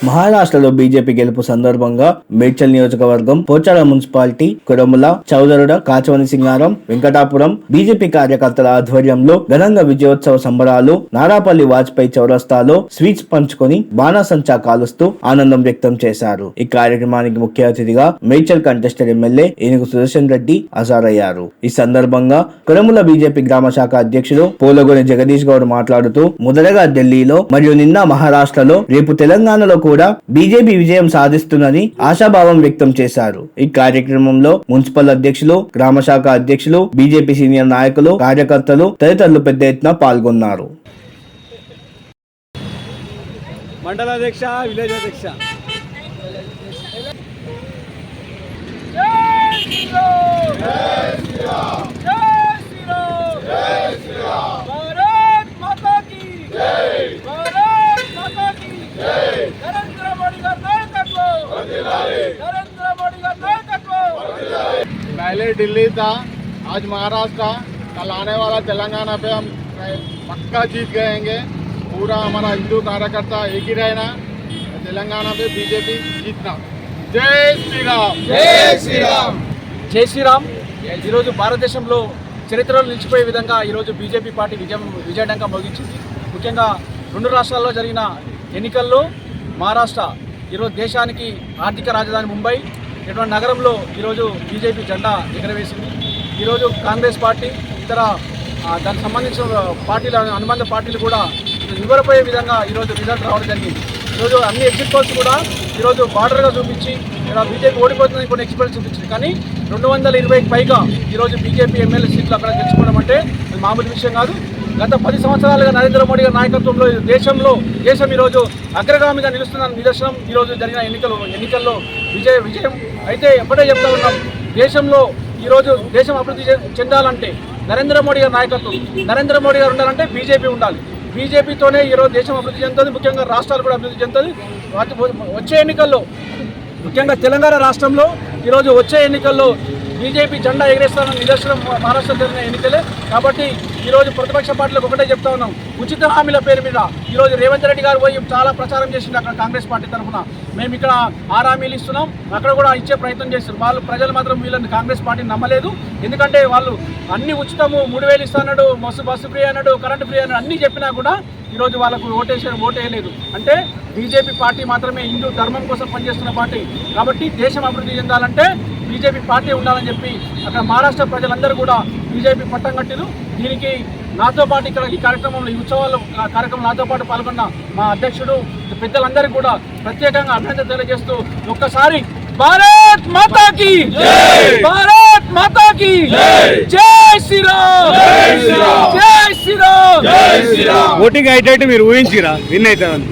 మహారాష్ట్రలో బీజేపీ గెలుపు సందర్భంగా మేడ్చల్ నియోజకవర్గం పోచాడ మున్సిపాలిటీ కురముల చౌదరుడ కాచవని సింగారం వెంకటాపురం బీజేపీ కార్యకర్తల ఆధ్వర్యంలో ఘనంగా విజయోత్సవ సంబరాలు నారాపల్లి వాజ్పేయి చౌరస్తాలో స్వీట్స్ పంచుకొని బాణాసంచా కాలుస్తూ ఆనందం వ్యక్తం చేశారు. ఈ కార్యక్రమానికి ముఖ్య అతిథిగా మేడ్చల్ కంటెస్టెడ్ ఎమ్మెల్యే ఏనుగు సుదర్శన్ రెడ్డి హాజరయ్యారు. ఈ సందర్భంగా కురముల బీజేపీ గ్రామ శాఖ అధ్యక్షుడు పోలగొని జగదీష్ గౌడ్ మాట్లాడుతూ మొదటగా ఢిల్లీలో మరియు నిన్న మహారాష్ట్రలో రేపు తెలంగాణలో కూడా బీజేపీ విజయం సాధిస్తుందని ఆశాభావం వ్యక్తం చేశారు. ఈ కార్యక్రమంలో మున్సిపల్ అధ్యక్షులు గ్రామ శాఖ అధ్యక్షులు బీజేపీ సీనియర్ నాయకులు కార్యకర్తలు తదితరులు పెద్ద ఎత్తున పాల్గొన్నారు. మండలాధ్యక్ష విలేజ్ అధ్యక్ష. पहले दिल्ली था आज महाराष्ट्र कल आने वाला तेलंगाना पे हम पक्का जीत गएंगे पूरा हमारा हिंदू कार्यकर्ता एक ही रहना तेलंगाना पे बीजेपी जीतना जय श्री राम जय श्री राम జై శ్రీరామ్ ఈరోజు భారతదేశంలో చరిత్రలో నిలిచిపోయే విధంగా ఈరోజు బీజేపీ పార్టీ విజయం విజయడంగా మోగించింది ముఖ్యంగా రెండు రాష్ట్రాల్లో జరిగిన ఎన్నికల్లో మహారాష్ట్ర ఈరోజు దేశానికి ఆర్థిక రాజధాని ముంబై ఎటువంటి నగరంలో ఈరోజు బీజేపీ జెండా ఎగరవేసింది? ఈరోజు కాంగ్రెస్ పార్టీ ఇతర దానికి సంబంధించిన పార్టీల అనుబంధ పార్టీలు కూడా వివరపోయే విధంగా ఈరోజు రిజల్ట్ రావడం జరిగింది. ఈరోజు అన్ని ఎగ్జిట్ పోల్స్ కూడా ఈరోజు బార్డర్గా చూపించి ఇలా బీజేపీ ఓడిపోతుందని కొన్ని ఎక్స్పెక్ట్ చూపించింది. కానీ రెండు వందల ఇరవైకి పైగా ఈరోజు బీజేపీ ఎమ్మెల్యే సీట్లు అక్కడ గెలుచుకోవడం అంటే అది మామూలు విషయం కాదు. గత పది సంవత్సరాలుగా నరేంద్ర మోడీ గారి నాయకత్వంలో దేశంలో దేశం ఈరోజు అగ్రగామిగా నిలుస్తున్న నిదర్శనం ఈరోజు జరిగిన ఎన్నికలు ఎన్నికల్లో విజయ విజయం అయితే ఎప్పుడే చెప్తా ఉన్నాం దేశంలో ఈరోజు దేశం అభివృద్ధి చెందాలంటే నరేంద్ర మోడీ గారి నాయకత్వం నరేంద్ర మోడీ గారు ఉండాలంటే బీజేపీ ఉండాలి. బీజేపీతోనే ఈరోజు దేశం అభివృద్ధి చెందుతుంది ముఖ్యంగా రాష్ట్రాలు కూడా అభివృద్ధి చెందుతుంది. వచ్చే ఎన్నికల్లో ముఖ్యంగా తెలంగాణ రాష్ట్రంలో ఈరోజు వచ్చే ఎన్నికల్లో బీజేపీ జెండా ఎగరేస్తానని నిదర్శనం మహారాష్ట్ర జరిగిన ఎన్నికలే. కాబట్టి ఈరోజు ప్రతిపక్ష పార్టీలకు ఒకటే చెప్తా ఉన్నాం. ఉచిత హామీల పేరు మీద ఈరోజు రేవంత్ రెడ్డి గారు పోయి చాలా ప్రచారం చేసింది అక్కడ కాంగ్రెస్ పార్టీ తరఫున. మేము ఇక్కడ ఆరు హామీలు ఇస్తున్నాం. అక్కడ కూడా ఇచ్చే ప్రయత్నం చేస్తారు వాళ్ళు ప్రజలు మాత్రం వీళ్ళని కాంగ్రెస్ పార్టీని నమ్మలేదు. ఎందుకంటే వాళ్ళు అన్ని ఉచితము మూడు వేలు ఇస్తాడు బస్సు బస్సు ఫ్రీ అన్నాడు కరెంట్ ఫ్రీ అన్నాడు అన్ని చెప్పినా కూడా ఈరోజు వాళ్ళకు ఓటేసే ఓటేయలేదు. అంటే బీజేపీ పార్టీ మాత్రమే హిందూ ధర్మం కోసం పనిచేస్తున్న పార్టీ. కాబట్టి దేశం అభివృద్ధి చెందాలంటే బీజేపీ పార్టీ ఉండాలని చెప్పి అక్కడ మహారాష్ట్ర ప్రజలందరూ కూడా బీజేపీ పట్టం కట్టిరు. దీనికి నాతో పాటు ఇక్కడ ఈ కార్యక్రమంలో ఈ ఉత్సవాల్లో ఆ కార్యక్రమం నాతో పాటు పాల్గొన్న మా అధ్యక్షుడు పెద్దలందరికీ కూడా ప్రత్యేకంగా అభినందన తెలియజేస్తూ ఒక్కసారి భారత్ మాతా की భారత్ మాతా की జై శ్రీరామ్! జై ఓటింగ్ అయితే మీరు ఊహించిరా? విన్ అవుతామని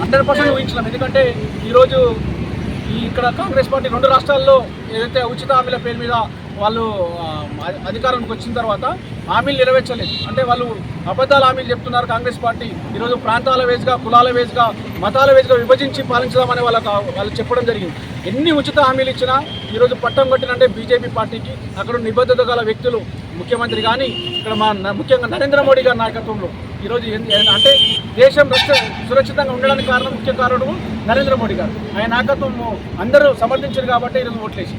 హండ్రెడ్ పర్సెంట్ ఊహించలేం. ఎందుకంటే ఈరోజు ఈ ఇక్కడ కాంగ్రెస్ పార్టీ రెండు రాష్ట్రాల్లో ఏదైతే ఉచిత హామీల పేరు మీద వాళ్ళు అధికారానికి వచ్చిన తర్వాత హామీలు నెరవేర్చలేదు. అంటే వాళ్ళు అబద్ధాల హామీలు చెప్తున్నారు కాంగ్రెస్ పార్టీ. ఈరోజు ప్రాంతాల వేజ్గా కులాల వేజ్గా మతాల వేజ్గా విభజించి పాలించదామని వాళ్ళకి వాళ్ళు చెప్పడం జరిగింది. ఎన్ని ఉచిత హామీలు ఇచ్చినా ఈరోజు పట్టం కొట్టినంటే బీజేపీ పార్టీకి అక్కడ నిబద్ధత గల వ్యక్తులు ముఖ్యమంత్రి కానీ ఇక్కడ మా ముఖ్యంగా నరేంద్ర మోడీ గారి నాయకత్వంలో ఈరోజు అంటే దేశం సురక్షితంగా ఉండడానికి కారణం ముఖ్య కారణము నరేంద్ర మోడీ గారు. ఆయన నాయకత్వం అందరూ సమర్థించారు కాబట్టి ఈరోజు ఓట్లేసి.